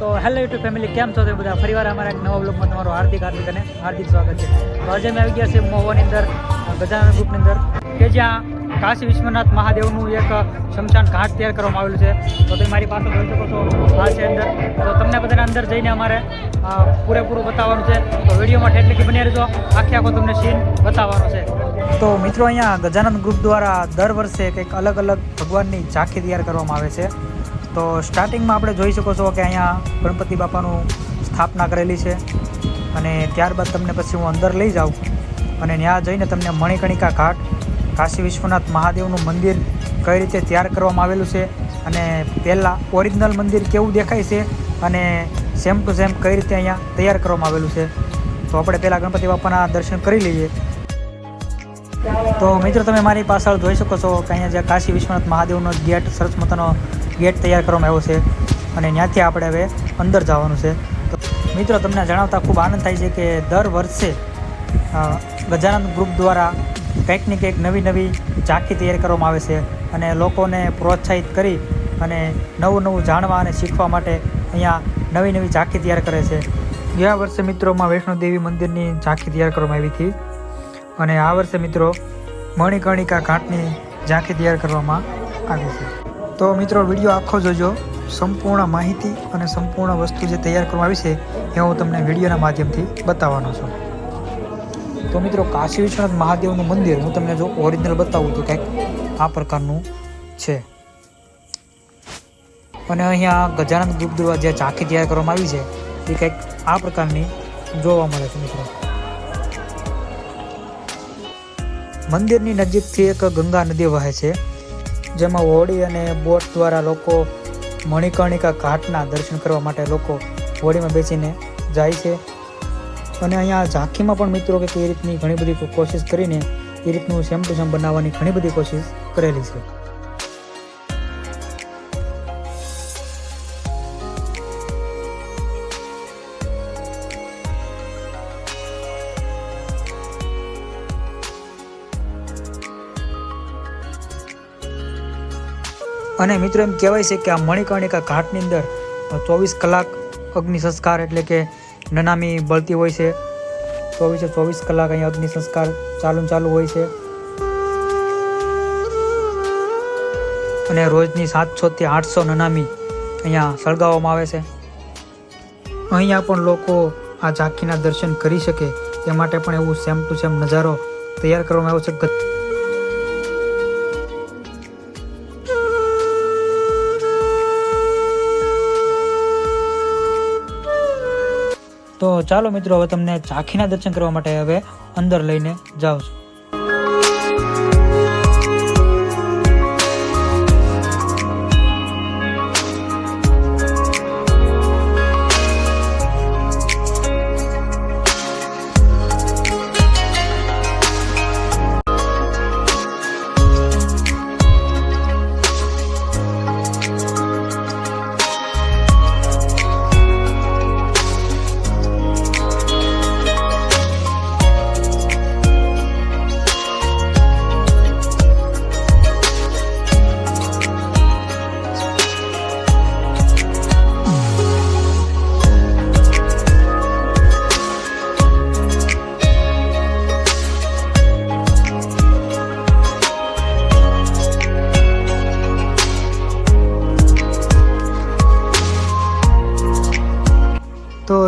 તો hello YouTube family કેમ છો તે બધા? ફરીવાર અમારા એક નવા બ્લોગમાં તમારું હાર્દિક હાર્દિક અને હાર્દિક સ્વાગત છે. તો આજે અમે આવી ગયા છીએ મહુવાની અંદર, ગજાનન ગ્રુપની અંદર, કે જ્યાં કાશી વિશ્વનાથ મહાદેવનું એક શમશાન ઘાટ તૈયાર કરવામાં આવેલું છે. તો તમે મારી પાસે જોઈ શકો છો આ છે અંદર. તો તમને બધાને અંદર જઈને અમારે પૂરેપૂરું બતાવવાનું છે. તો વિડીયોમાં ઠેઠ લખી બની રહેજો. આખે આખો તમને સીન બતાવવાનો છે. તો મિત્રો અહીંયા ગજાનંદ ગ્રુપ દ્વારા દર વર્ષે કંઈક અલગ અલગ ભગવાનની ઝાંખી તૈયાર કરવામાં આવે છે. તો સ્ટાર્ટિંગમાં આપણે જોઈ શકો છો કે અહીંયા ગણપતિ બાપાનું સ્થાપના કરેલી છે અને ત્યારબાદ તમને પછી હું અંદર લઈ જાઉં અને ત્યાં જઈને તમને મણિકર્ણિકા ઘાટ, કાશી વિશ્વનાથ મહાદેવનું મંદિર કઈ રીતે તૈયાર કરવામાં આવેલું છે અને પહેલાં ઓરિજિનલ મંદિર કેવું દેખાય છે અને સેમ ટુ સેમ કઈ રીતે અહીંયા તૈયાર કરવામાં આવેલું છે. તો આપણે પહેલાં ગણપતિ બાપાના દર્શન કરી લઈએ. તો મિત્રો, તમે મારી પાછળ જોઈ શકો છો કે અહીંયા જે કાશી વિશ્વનાથ મહાદેવનો ગેટ સરસ મતાનો ગેટ તૈયાર કરવામાં આવ્યો છે અને ત્યાંથી આપણે હવે અંદર જવાનું છે. તો મિત્રો, તમને જણાવતા ખૂબ આનંદ થાય છે કે દર વર્ષે ગજાનંદ ગ્રુપ દ્વારા કંઈક ને કંઈક નવી નવી ઝાંખી તૈયાર કરવામાં આવે છે અને લોકોને પ્રોત્સાહિત કરી અને નવું નવું જાણવા અને શીખવા માટે અહીંયા નવી નવી ઝાંખી તૈયાર કરે છે. ગયા વર્ષે મિત્રોમાં વૈષ્ણોદેવી મંદિરની ઝાંખી તૈયાર કરવામાં આવી હતી અને આ વર્ષે મિત્રો, મણિકર્ણિકા ઘાટની ઝાંખી તૈયાર કરવામાં આવી છે. તો મિત્રો, વીડિયો આખો જોજો. સંપૂર્ણ માહિતી અને સંપૂર્ણ વસ્તુ જે તૈયાર કરવામાં આવી છે, એ હું તમને વિડીયોના માધ્યમથી બતાવવાનો છું. તો મિત્રો કાશી વિશ્વનાથ મહાદેવનું મંદિર હું તમને જો ઓરિજિનલ બતાવું તો કંઈક આ પ્રકારનું છે. અને અહીંયા ગજાનંદ દ્વારા જે ઝાંખી તૈયાર કરવામાં આવી છે, એ કંઈક આ પ્રકારની જોવા મળે છે મિત્રો. મંદિરની નજીકથી એક ગંગા નદી વહે છે. જેમાં હોડી અને બોટ દ્વારા લોકો મણિકર્ણિકા ઘાટના દર્શન કરવા માટે લોકો હોડીમાં બેસીને જાય છે. અને અહીંયા ઝાંખીમાં પણ મિત્રો કે એ રીતની ઘણી બધી કોશિશ કરીને એ રીતનું સેમ ટુ સેમ બનાવવાની ઘણી બધી કોશિશ કરેલી છે. અને મિત્રો એમ કહેવાય છે કે આ મણિકર્ણિકા ઘાટની અંદર ચોવીસ કલાક અગ્નિ સંસ્કાર એટલે કે નનામી બળતી હોય છે. ચોવીસે ચોવીસ કલાક અહીંયા અગ્નિ સંસ્કાર ચાલુ ચાલુ હોય છે. અને રોજની સાતસોથી આઠસો નનામી અહીંયા સળગાવવામાં આવે છે. અહીંયા પણ લોકો આ ઝાંખીના દર્શન કરી શકે તે માટે પણ એવું સેમ ટુ સેમ નજારો તૈયાર કરવામાં આવ્યો છે. તો ચાલો મિત્રો હવે તમને ઝાંખીના દર્શન કરવા માટે હવે અંદર લઈને જાઉં છું.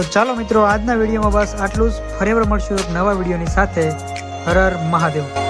ચાલો મિત્રો, આજના વિડીયોમાં બસ આટલું જ. ફરી મળશું એક નવા વિડીયોની સાથે. હર હર મહાદેવ.